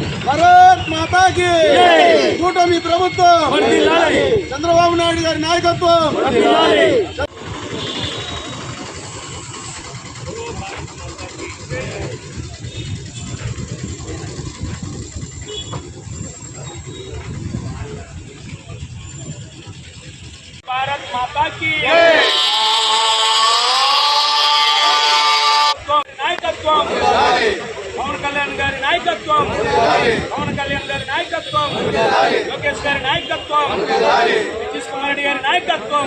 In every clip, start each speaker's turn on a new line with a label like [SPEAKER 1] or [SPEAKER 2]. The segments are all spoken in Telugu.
[SPEAKER 1] భారత్ మాతాకి. కూటమి ప్రభుత్వం. చంద్రబాబు నాయుడు గారి నాయకత్వం.
[SPEAKER 2] భారత్ నాయకత్వం నాయకత్వం. పవన్ కళ్యాణ్ గారి నాయకత్వం. లోకేష్ గారి నాయకత్వం. నితీష్ కుమార్ రెడ్డి గారి నాయకత్వం.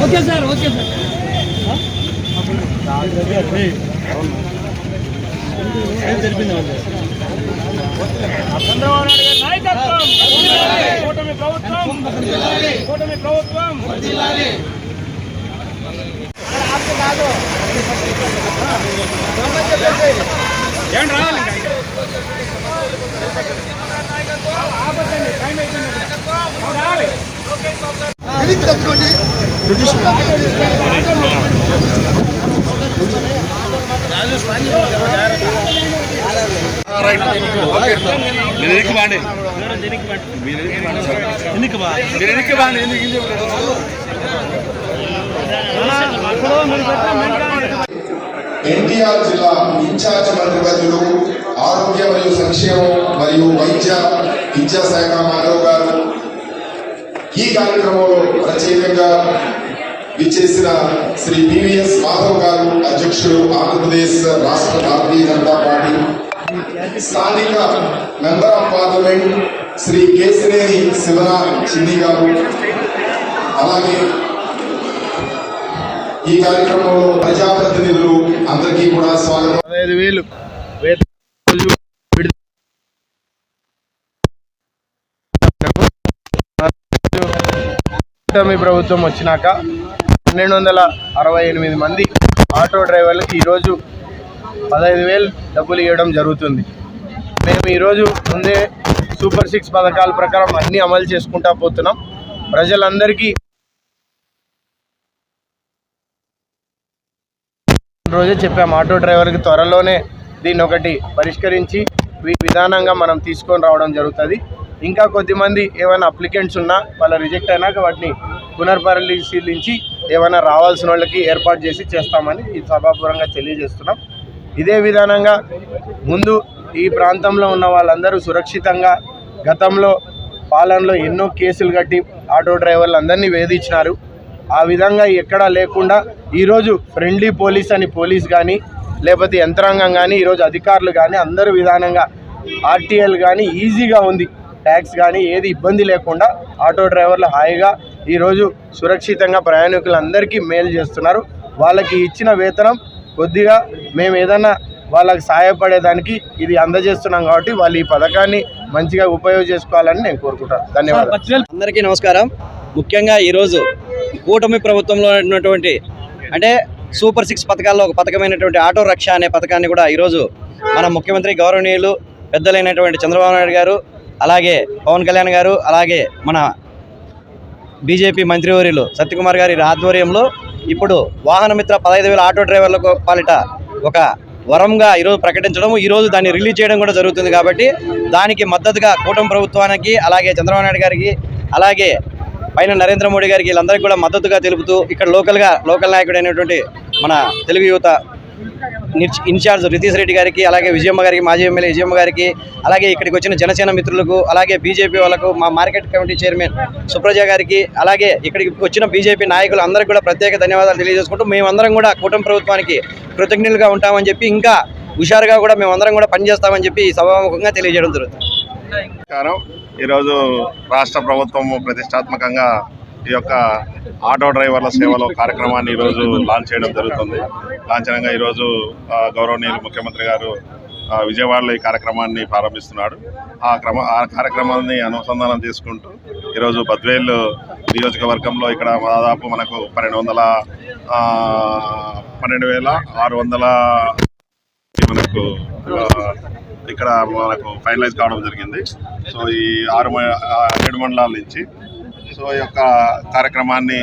[SPEAKER 2] Okay sir okay sir Chandrababu Naidu గారి నాయకత్వం కూటమి ప్రభుత్వం కూటమి ప్రభుత్వం ఏమండి రావాలి.
[SPEAKER 3] మీరు ఎనికి బాండి. ఎనికి మీరు ఎనికి బాండి? ఎందుకు
[SPEAKER 4] ఎన్టీఆర్ జిల్లా ఇన్ఛార్జ్ మంత్రివర్యులు ఆరోగ్య మరియు సంక్షేమం మరియు వైద్య విద్యా శాఖ మాధవ్ గారు ఈ కార్యక్రమంలో ప్రత్యేకంగా విచ్చేసిన శ్రీ పివిఎస్ మాధవ్ గారు అధ్యక్షుడు ఆంధ్రప్రదేశ్ రాష్ట్ర భారతీయ జనతా పార్టీ స్థానిక member of parliament Shri Kesineni శివరా Chinni గారు అలాగే ఈ కార్యక్రమంలో ప్రజాప్రతినిధులు అందరికీ కూడా స్వాగతం.
[SPEAKER 1] పదహైదు వేలు కూటమి ప్రభుత్వం వచ్చినాక పన్నెండు వందల అరవై ఎనిమిది మంది ఆటో డ్రైవర్లకు ఈరోజు పదహైదు వేలు డబ్బులు ఇవ్వడం జరుగుతుంది. మేము ఈరోజు ముందే సూపర్ సిక్స్ పథకాల ప్రకారం అన్నీ అమలు చేసుకుంటా పోతున్నాం. ప్రజలందరికీ రోజే చెప్పాము ఆటో డ్రైవర్కి త్వరలోనే దీన్ని ఒకటి పరిష్కరించి విధానంగా మనం తీసుకొని రావడం జరుగుతుంది. ఇంకా కొద్దిమంది ఏమైనా అప్లికెంట్స్ ఉన్నా వాళ్ళ రిజెక్ట్ అయినాక వాటిని పునర్పరిశీలించి ఏమైనా రావాల్సిన వాళ్ళకి ఏర్పాటు చేసి చేస్తామని ఈ సభాపూర్వంగా తెలియజేస్తున్నాం. ఇదే విధానంగా ముందు ఈ ప్రాంతంలో ఉన్న వాళ్ళందరూ సురక్షితంగా గతంలో పాలనలో ఎన్నో కేసులు కట్టి ఆటో డ్రైవర్లు అందరినీ వేధించినారు. ఆ విధంగా ఎక్కడా లేకుండా ఈరోజు ఫ్రెండ్లీ పోలీస్ అని పోలీస్ కానీ లేకపోతే యంత్రాంగం కానీ ఈరోజు అధికారులు కానీ అందరూ విధానంగా ఆర్టీఎల్ కానీ ఈజీగా ఉంది. ట్యాక్స్ కానీ ఏది ఇబ్బంది లేకుండా ఆటో డ్రైవర్లు హాయిగా ఈరోజు సురక్షితంగా ప్రయాణికులందరికీ మేలు చేస్తున్నారు. వాళ్ళకి ఇచ్చిన వేతనం కొద్దిగా మేము ఏదైనా వాళ్ళకి సహాయపడేదానికి ఇది అందజేస్తున్నాం కాబట్టి వాళ్ళు ఈ పథకాన్ని మంచిగా ఉపయోగ చేసుకోవాలని నేను కోరుకుంటాను ధన్యవాదాలు.
[SPEAKER 5] అందరికీ నమస్కారం. ముఖ్యంగా ఈరోజు కూటమి ప్రభుత్వంలో ఉన్నటువంటి అంటే సూపర్ సిక్స్ పథకాల్లో ఒక పథకమైనటువంటి ఆటో రక్ష అనే పథకాన్ని కూడా ఈరోజు మన ముఖ్యమంత్రి గౌరవనీయులు పెద్దలైనటువంటి చంద్రబాబు నాయుడు గారు అలాగే పవన్ కళ్యాణ్ గారు అలాగే మన
[SPEAKER 6] బీజేపీ మంత్రివర్యులు సత్యకుమార్ గారి ఆధ్వర్యంలో ఇప్పుడు వాహన మిత్ర పదహైదు వేల ఆటో డ్రైవర్లకు పాలిట ఒక వరంగా ఈరోజు ప్రకటించడం ఈరోజు దాన్ని రిలీజ్ చేయడం కూడా జరుగుతుంది కాబట్టి దానికి మద్దతుగా కూటమి ప్రభుత్వానికి అలాగే చంద్రబాబు నాయుడు గారికి అలాగే పైన నరేంద్ర మోడీ గారికి వీళ్ళందరికీ కూడా మద్దతుగా తెలుపుతూ ఇక్కడ లోకల్గా లోకల్ నాయకుడు అయినటువంటి మన తెలుగు యువత ఇన్ఛార్జ్ రితీష్ రెడ్డి గారికి అలాగే విజయమ్మ గారికి మాజీ ఎమ్మెల్యే విజయమ్మ గారికి అలాగే ఇక్కడికి వచ్చిన జనసేన మిత్రులకు అలాగే బీజేపీ వాళ్ళకు మా మార్కెట్ కమిటీ చైర్మన్ సుప్రజ గారికి అలాగే ఇక్కడికి వచ్చిన బీజేపీ నాయకులు అందరికీ కూడా ప్రత్యేక ధన్యవాదాలు తెలియజేసుకుంటూ మేమందరం కూడా కూటమి ప్రభుత్వానికి కృతజ్ఞులుగా ఉంటామని చెప్పి ఇంకా హుషారుగా కూడా మేమందరం కూడా పనిచేస్తామని చెప్పి సభాముఖంగా తెలియజేయడం జరుగుతుంది.
[SPEAKER 7] నమస్కారం. ఈరోజు రాష్ట్ర ప్రభుత్వం ప్రతిష్టాత్మకంగా ఈ యొక్క ఆటో డ్రైవర్ల సేవలో కార్యక్రమాన్ని ఈరోజు లాంచ్ చేయడం జరుగుతుంది. లాంఛనంగా ఈరోజు గౌరవనీయులు ముఖ్యమంత్రి గారు విజయవాడలో ఈ కార్యక్రమాన్ని ప్రారంభిస్తున్నాడు. ఆ క్రమ ఆ కార్యక్రమాన్ని అనుసంధానం చేసుకుంటూ ఈరోజు బద్వేల్ నియోజకవర్గంలో ఇక్కడ దాదాపు మనకు పన్నెండు వందల పన్నెండు వేల ఆరు వందల మనకు ఇక్కడ మనకు ఫైనలైజ్ కావడం జరిగింది. సో ఈ ఆరు ఏడు మండలాల నుంచి. సో ఈ యొక్క కార్యక్రమాన్ని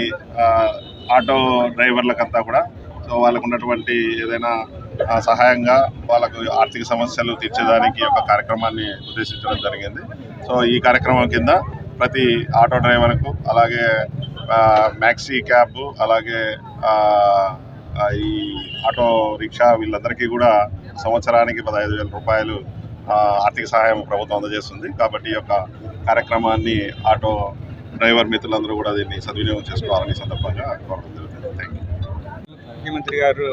[SPEAKER 7] ఆటో డ్రైవర్లకంతా కూడా సో వాళ్ళకు ఉన్నటువంటి ఏదైనా సహాయంగా వాళ్ళకు ఆర్థిక సమస్యలు తీర్చేదానికి ఒక కార్యక్రమాన్ని ఉద్దేశించడం జరిగింది. సో ఈ కార్యక్రమం కింద ప్రతి ఆటో డ్రైవర్కు అలాగే మ్యాక్సీ క్యాబ్ అలాగే ఈ ఆటో రిక్షా వీళ్ళందరికీ కూడా సంవత్సరానికి పదహైదు వేల రూపాయలు ఆర్థిక సహాయం ప్రభుత్వం అందజేస్తుంది. కాబట్టి ఈ యొక్క కార్యక్రమాన్ని ఆటో డ్రైవర్ మిత్రులందరూ కూడా దీన్ని సద్వినియోగం చేసుకోవాలని సందర్భంగా కోరడం జరుగుతుంది. థ్యాంక్ యూ
[SPEAKER 8] ముఖ్యమంత్రి గారు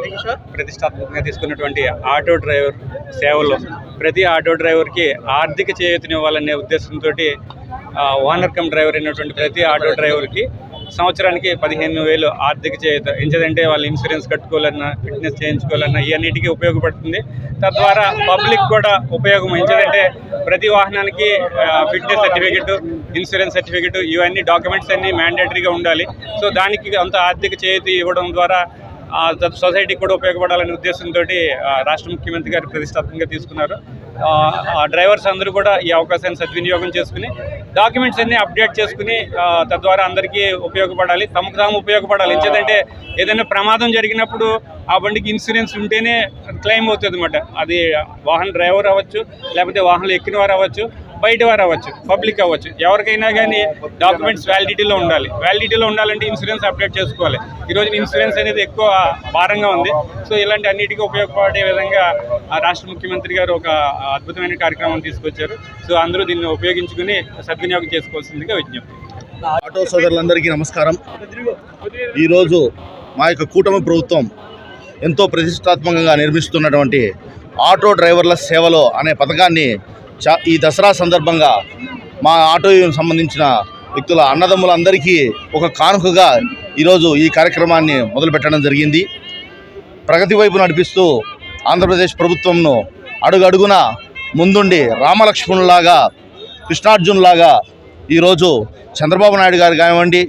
[SPEAKER 8] ప్రతిష్టాత్మకంగా తీసుకున్నటువంటి ఆటో డ్రైవర్ సేవలో ప్రతి ఆటో డ్రైవర్కి ఆర్థిక చేయూతనివ్వాలనే ఉద్దేశంతో ఓనర్ కమ్ డ్రైవర్ అయినటువంటి ప్రతి ఆటో డ్రైవర్కి సంవత్సరానికి పదిహేను వేలు ఆర్థిక చేయూత ఎంచదంటే వాళ్ళు ఇన్సూరెన్స్ కట్టుకోవాలన్నా ఫిట్నెస్ చేయించుకోవాలన్నా ఇవన్నిటికీ ఉపయోగపడుతుంది. తద్వారా పబ్లిక్ కూడా ఉపయోగం ఎంచదంటే ప్రతి వాహనానికి ఫిట్నెస్ సర్టిఫికెట్ ఇన్సూరెన్స్ సర్టిఫికెట్ ఇవన్నీ డాక్యుమెంట్స్ అన్నీ మ్యాండేటరీగా ఉండాలి. సో దానికి అంత ఆర్థిక చేతి ఇవ్వడం ద్వారా సొసైటీకి కూడా ఉపయోగపడాలనే ఉద్దేశంతో రాష్ట్ర ముఖ్యమంత్రి గారు ప్రతిష్టాత్మకంగా తీసుకున్నారు. డ్రైవర్స్ అందరూ కూడా ఈ అవకాశాన్ని సద్వినియోగం చేసుకుని డాక్యుమెంట్స్ అన్ని అప్డేట్ చేసుకుని తద్వారా అందరికీ ఉపయోగపడాలి. తమకు తాము ఉపయోగపడాలి. ఎందుకంటే ఏదైనా ప్రమాదం జరిగినప్పుడు ఆ బండికి ఇన్సూరెన్స్ ఉంటేనే క్లెయిమ్ అవుతుంది అనమాట అది వాహన డ్రైవర్ అవ్వచ్చు లేకపోతే వాహనాలు ఎక్కిన వారు అవ్వచ్చు. బయట వారు అవ్వచ్చు. పబ్లిక్ అవ్వచ్చు ఎవరికైనా కానీ డాక్యుమెంట్స్ వ్యాలిడిటీలో ఉండాలి వ్యాలిడిటీలో ఉండాలంటే ఇన్సూరెన్స్ అప్డేట్ చేసుకోవాలి. ఈరోజు ఇన్సూరెన్స్ అనేది ఎక్కువ భారంగా ఉంది. సో ఇలాంటి అన్నిటికీ ఉపయోగపడే విధంగా ఆ రాష్ట్ర ముఖ్యమంత్రి గారు ఒక అద్భుతమైన కార్యక్రమం తీసుకొచ్చారు. సో అందరూ దీన్ని ఉపయోగించుకుని సద్వినియోగం చేసుకోవాల్సిందిగా విజ్ఞప్తి.
[SPEAKER 9] ఆటో సోదరులందరికీ నమస్కారం. ఈరోజు మా యొక్క కూటమి ప్రభుత్వం ఎంతో ప్రతిష్టాత్మకంగా నిర్మిస్తున్నటువంటి ఆటో డ్రైవర్ల సేవలో అనే పథకాన్ని ఈ దసరా సందర్భంగా మా ఆటో సంబంధించిన వ్యక్తుల అన్నదమ్ములందరికీ ఒక కానుకగా ఈరోజు ఈ కార్యక్రమాన్ని మొదలుపెట్టడం జరిగింది. ప్రగతి వైపు నడిపిస్తూ ఆంధ్రప్రదేశ్ ప్రభుత్వంను అడుగడుగున ముందుండి రామలక్ష్మణులాగా కృష్ణార్జునులాగా ఈరోజు చంద్రబాబు నాయుడు గారు కానివ్వండి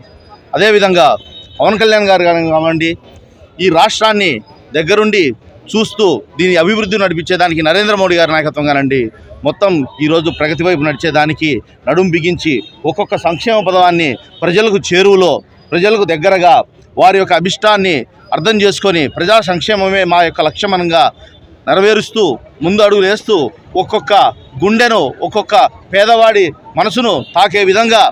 [SPEAKER 9] అదేవిధంగా పవన్ కళ్యాణ్ గారు కానివ్వండి ఈ రాష్ట్రాన్ని దగ్గరుండి చూస్తూ దీని అభివృద్ధి నడిపించేదానికి నరేంద్ర మోడీ గారి నాయకత్వం కానండి మొత్తం ఈరోజు ప్రగతి వైపు నడిచేదానికి నడుం బిగించి ఒక్కొక్క సంక్షేమ పదవాన్ని ప్రజలకు చేరువలో ప్రజలకు దగ్గరగా వారి యొక్క అభిష్టాన్ని అర్థం చేసుకొని ప్రజా సంక్షేమమే మా యొక్క లక్ష్యమనంగా నెరవేరుస్తూ ముందు అడుగులు వేస్తూ ఒక్కొక్క గుండెను ఒక్కొక్క పేదవాడి మనసును తాకే విధంగా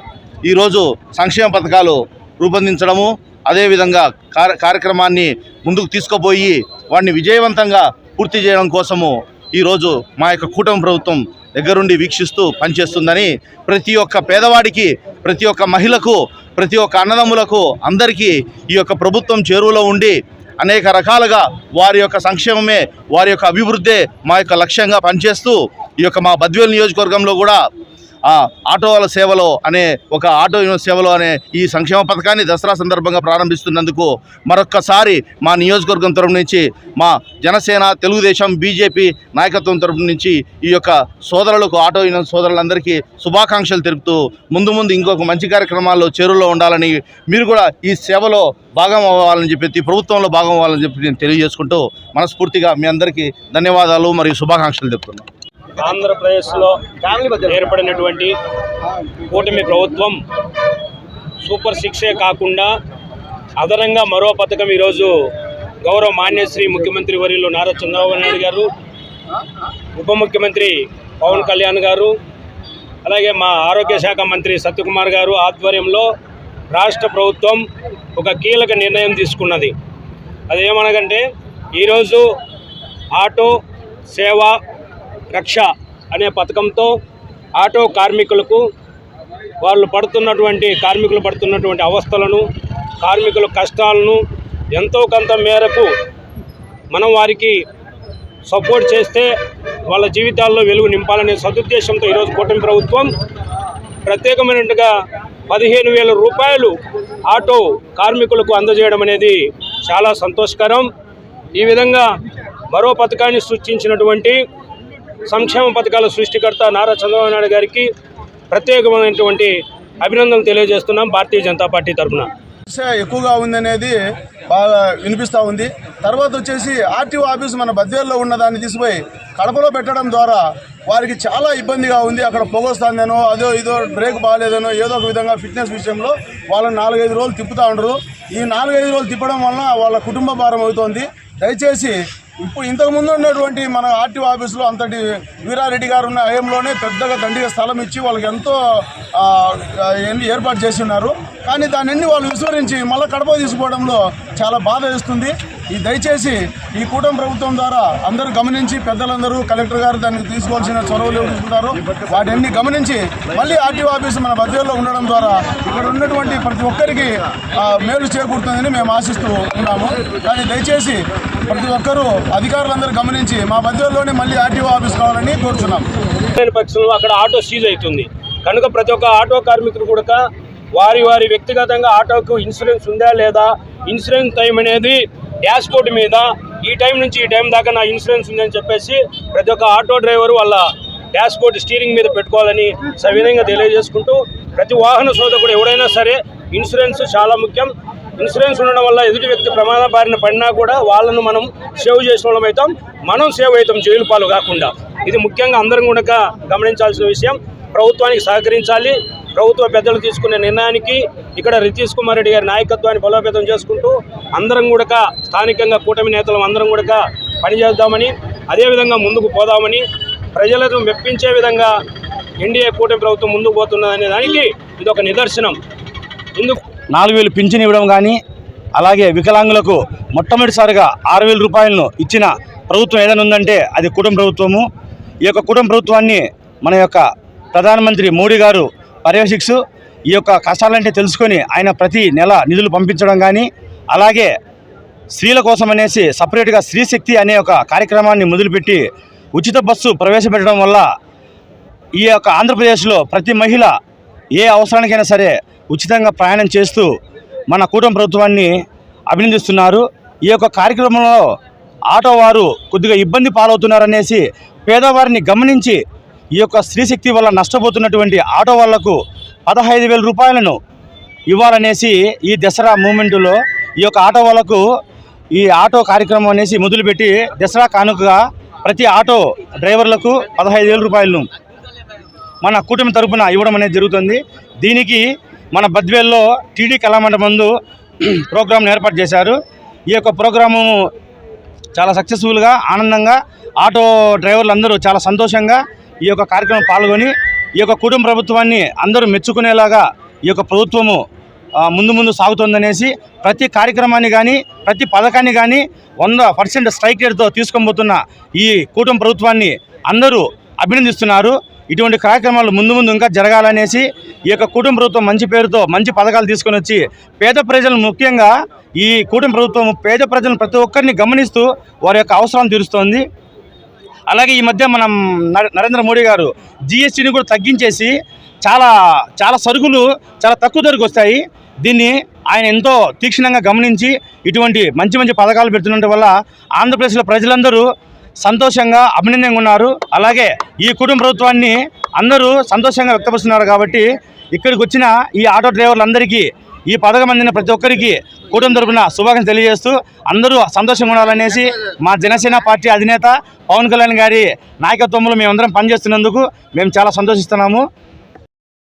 [SPEAKER 9] ఈరోజు సంక్షేమ పథకాలు రూపొందించడము అదేవిధంగా కార్య కార్యక్రమాన్ని ముందుకు తీసుకుపోయి వాడిని విజయవంతంగా పూర్తి చేయడం కోసము ఈరోజు మా యొక్క కూటమి ప్రభుత్వం దగ్గరుండి వీక్షిస్తూ పనిచేస్తుందని ప్రతి ఒక్క పేదవాడికి ప్రతి ఒక్క మహిళకు ప్రతి ఒక్క అన్నదమ్ములకు అందరికీ ఈ యొక్క ప్రభుత్వం చేరువలో ఉండి అనేక రకాలుగా వారి యొక్క సంక్షేమమే వారి యొక్క అభివృద్ధే మా యొక్క లక్ష్యంగా పనిచేస్తూ ఈ యొక్క మా బద్వేలు నియోజకవర్గంలో కూడా ఆటోల సేవలో అనే ఒక ఆటో సేవలో అనే ఈ సంక్షేమ పథకాన్ని దసరా సందర్భంగా ప్రారంభిస్తున్నందుకు మరొక్కసారి మా నియోజకవర్గం తరపు నుంచి మా జనసేన తెలుగుదేశం బీజేపీ నాయకత్వం తరపు నుంచి ఈ యొక్క సోదరులకు ఆటో యూనియన్ సోదరులందరికీ శుభాకాంక్షలు తెలుపుతూ ముందు ముందు ఇంకొక మంచి కార్యక్రమాల్లో చేరులో ఉండాలని మీరు కూడా ఈ సేవలో భాగం అవ్వాలని చెప్పి ప్రభుత్వంలో భాగం అవ్వాలని చెప్పి నేను తెలియజేసుకుంటూ మనస్ఫూర్తిగా మీ అందరికీ ధన్యవాదాలు మరియు శుభాకాంక్షలు చెప్తున్నాను
[SPEAKER 10] ఆంధ్రప్రదేశ్లో ఏర్పడినటువంటి కూటమి ప్రభుత్వం
[SPEAKER 2] సూపర్ సిక్సే కాకుండా అదనంగా మరో పథకం ఈరోజు గౌరవ మాన్యశ్రీ ముఖ్యమంత్రి వర్యులు నారా చంద్రబాబు నాయుడు గారు ఉప ముఖ్యమంత్రి పవన్ కళ్యాణ్ గారు అలాగే మా ఆరోగ్య శాఖ మంత్రి సత్యకుమార్ గారు ఆధ్వర్యంలో రాష్ట్ర ప్రభుత్వం ఒక కీలక నిర్ణయం తీసుకున్నది. అదేమనగంటే ఈరోజు ఆటో సేవ రక్ష అనే పథకంతో ఆటో కార్మికులకు వాళ్ళు పడుతున్నటువంటి కార్మికులు పడుతున్నటువంటి అవస్థలను కార్మికుల కష్టాలను ఎంతో కొంత మేరకు మనం వారికి సపోర్ట్ చేస్తే వాళ్ళ జీవితాల్లో వెలుగు నింపాలనే సదుద్దేశంతో ఈరోజు కూటమి ప్రభుత్వం ప్రత్యేకమైనట్టుగా పదిహేను వేల రూపాయలు ఆటో కార్మికులకు అందజేయడం అనేది చాలా సంతోషకరం. ఈ విధంగా మరో పథకాన్ని సృష్టించినటువంటి సంక్షేమ పథకాల సృష్టికర్త నారా చంద్రబాబు నాయుడు గారికి ప్రత్యేకమైనటువంటి అభినందనలు తెలియజేస్తున్నాం భారతీయ జనతా పార్టీ తరఫున.
[SPEAKER 11] సమస్య ఎక్కువగా ఉందనేది బాగా వినిపిస్తూ ఉంది. తర్వాత వచ్చేసి ఆర్టీఓ ఆఫీస్ మన బద్వేల్లో ఉన్న దాన్ని తీసిపోయి కడపలో పెట్టడం ద్వారా వారికి చాలా ఇబ్బందిగా ఉంది. అక్కడ పొగొస్తుందేనో అదో ఇదో బ్రేక్ బాగాలేదనో ఏదో ఒక విధంగా ఫిట్నెస్ విషయంలో వాళ్ళని నాలుగైదు రోజులు తిప్పుతూ ఉండరు. ఈ నాలుగైదు రోజులు తిప్పడం వలన వాళ్ళ కుటుంబ భారం అవుతోంది. దయచేసి ఇప్పుడు ఇంతకు ముందు ఉన్నటువంటి మన ఆర్టీఓ ఆఫీసులో అంతటి వీరారెడ్డి గారు ఉన్న హయంలోనే పెద్దగా దండిగా స్థలం ఇచ్చి వాళ్ళకి ఎంతో ఏర్పాటు చేసి ఉన్నారు. కానీ దాన్ని వాళ్ళు విస్మరించి మళ్ళీ కడప తీసుకోవడంలో చాలా బాధ వేస్తుంది. ఈ దయచేసి ఈ కూటమి ప్రభుత్వం ద్వారా అందరూ గమనించి పెద్దలందరూ కలెక్టర్ గారు దానికి తీసుకోవాల్సిన చొరవలు తీసుకుంటారు వాటిని గమనించి మళ్ళీ ఆర్టీఓ ఆఫీసు మన బద్వేల్లో ఉండడం ద్వారా ఇక్కడ ఉన్నటువంటి ప్రతి ఒక్కరికి మేలు చేకూరుతుందని మేము ఆశిస్తూ ఉన్నాము. కానీ దయచేసి ప్రతి ఒక్కరూ అధికారులందరూ గమనించి మా బద్వేల్లోనే మళ్ళీ ఆర్టీఓ ఆఫీస్ కావాలని కోరుతున్నాం
[SPEAKER 2] పక్షంలో అక్కడ ఆటో సీజ్ అవుతుంది. కనుక ప్రతి ఒక్క ఆటో కార్మికుడు కూడా వారి వారి వ్యక్తిగతంగా ఆటోకు ఇన్సూరెన్స్ ఉందా లేదా ఇన్సూరెన్స్ టైం అనేది డాష్ బోర్డు మీద ఈ టైం నుంచి ఈ టైం దాకా నా ఇన్సూరెన్స్ ఉందని చెప్పేసి ప్రతి ఒక్క ఆటో డ్రైవర్ వాళ్ళ డాష్ బోర్డ్ స్టీరింగ్ మీద పెట్టుకోవాలని సవినయంగా తెలియజేసుకుంటూ ప్రతి వాహన సోదకుడు ఎవడైనా సరే ఇన్సూరెన్స్ చాలా ముఖ్యం. ఇన్సూరెన్స్ ఉండడం వల్ల ఎదుటి వ్యక్తి ప్రమాద బారిన పడినా కూడా వాళ్ళను మనం సేవ్ చేసిన వాళ్ళం అవుతాం. మనం సేవ్ అవుతాం జైలు పాలు కాకుండా. ఇది ముఖ్యంగా అందరం కూడా గమనించాల్సిన విషయం. ప్రభుత్వానికి సహకరించాలి. ప్రభుత్వ పెద్దలు తీసుకునే నిర్ణయానికి ఇక్కడ రితీష్ కుమార్ రెడ్డి గారి నాయకత్వాన్ని బలోపేతం చేసుకుంటూ అందరం కూడా స్థానికంగా కూటమి నేతలు అందరం కూడా పనిచేద్దామని అదేవిధంగా ముందుకు పోదామని ప్రజలను మెప్పించే విధంగా ఎన్డీఏ కూటమి ప్రభుత్వం ముందుకు పోతున్నదనే దానికి ఇది ఒక నిదర్శనం. ఇందుకు
[SPEAKER 6] నాలుగు వేలు పింఛన్ ఇవ్వడం కానీ అలాగే వికలాంగులకు మొట్టమొదటిసారిగా ఆరు వేల రూపాయలను ఇచ్చిన ప్రభుత్వం ఏదైనా ఉందంటే అది కుటుంబ ప్రభుత్వము. ఈ యొక్క కుటుంబ ప్రభుత్వాన్ని మన యొక్క ప్రధానమంత్రి మోడీ గారు పర్యవేక్షిక్స్ ఈ యొక్క కష్టాలంటే తెలుసుకొని ఆయన ప్రతి నెల నిధులు పంపించడం కానీ అలాగే స్త్రీల కోసం అనేసి సపరేట్గా స్త్రీ శక్తి అనే ఒక కార్యక్రమాన్ని మొదలుపెట్టి ఉచిత బస్సు ప్రవేశపెట్టడం వల్ల ఈ యొక్క ఆంధ్రప్రదేశ్లో ప్రతి మహిళ ఏ అవసరానికైనా సరే ఉచితంగా ప్రయాణం చేస్తూ మన కూటమి ప్రభుత్వాన్ని అభినందిస్తున్నారు. ఈ యొక్క కార్యక్రమంలో ఆటో వారు కొద్దిగా ఇబ్బంది పాలవుతున్నారనేసి పేదవారిని గమనించి ఈ యొక్క స్త్రీశక్తి వల్ల నష్టపోతున్నటువంటి ఆటో వాళ్ళకు పదహైదు వేల రూపాయలను ఇవ్వాలనేసి ఈ దసరా మూమెంట్లో ఈ యొక్క ఆటో వాళ్ళకు ఈ ఆటో కార్యక్రమం అనేసి మొదలుపెట్టి దసరా కానుకగా ప్రతి ఆటో డ్రైవర్లకు పదహైదు వేల రూపాయలను మన కూటమి తరఫున ఇవ్వడం అనేది జరుగుతుంది. దీనికి మన బద్వేల్లో టీడీ కళామండపం ముందు ప్రోగ్రాంను ఏర్పాటు చేశారు. ఈ యొక్క ప్రోగ్రాము చాలా సక్సెస్ఫుల్గా ఆనందంగా ఆటో డ్రైవర్లు అందరూ చాలా సంతోషంగా ఈ యొక్క కార్యక్రమం పాల్గొని ఈ యొక్క కుటుంబ ప్రభుత్వాన్ని అందరూ మెచ్చుకునేలాగా ఈ యొక్క ప్రభుత్వము ముందు ముందు సాగుతుందనేసి ప్రతి కార్యక్రమాన్ని కానీ ప్రతి పథకాన్ని కానీ వంద పర్సెంట్ స్ట్రైక్ రేట్తో తీసుకొనిపోతున్న ఈ కూటమి ప్రభుత్వాన్ని అందరూ అభినందిస్తున్నారు. ఇటువంటి కార్యక్రమాలు ముందు ముందు ఇంకా జరగాలనేసి ఈ యొక్క కుటుంబ ప్రభుత్వం మంచి పేరుతో మంచి పథకాలు తీసుకొని వచ్చి పేద ప్రజలు ముఖ్యంగా ఈ కూటమి ప్రభుత్వం పేద ప్రజలను ప్రతి ఒక్కరిని గమనిస్తూ వారి యొక్క అవసరాలను తీరుస్తోంది. అలాగే ఈ మధ్య మనం నరేంద్ర మోడీ గారు జిఎస్టీని కూడా తగ్గించేసి చాలా చాలా సరుకులు చాలా తక్కువ ధరకు వస్తాయి. దీన్ని ఆయన ఎంతో తీక్షణంగా గమనించి ఇటువంటి మంచి మంచి పథకాలు పెడుతున్న వల్ల ఆంధ్రప్రదేశ్లో ప్రజలందరూ సంతోషంగా అభినందంగా ఉన్నారు. అలాగే ఈ కుటుంబ ప్రభుత్వాన్ని అందరూ సంతోషంగా వ్యక్తపరుస్తున్నారు కాబట్టి ఇక్కడికి వచ్చిన ఈ ఆటో డ్రైవర్లందరికీ ఈ పథకం అందిన ప్రతి ఒక్కరికి కూటమి తరఫున శుభాకాంక్షలు తెలియజేస్తూ అందరూ సంతోషంగా ఉండాలనేసి మా జనసేన పార్టీ అధినేత పవన్ కళ్యాణ్ గారి నాయకత్వంలో మేమందరం పనిచేస్తున్నందుకు మేము చాలా సంతోషిస్తున్నాము.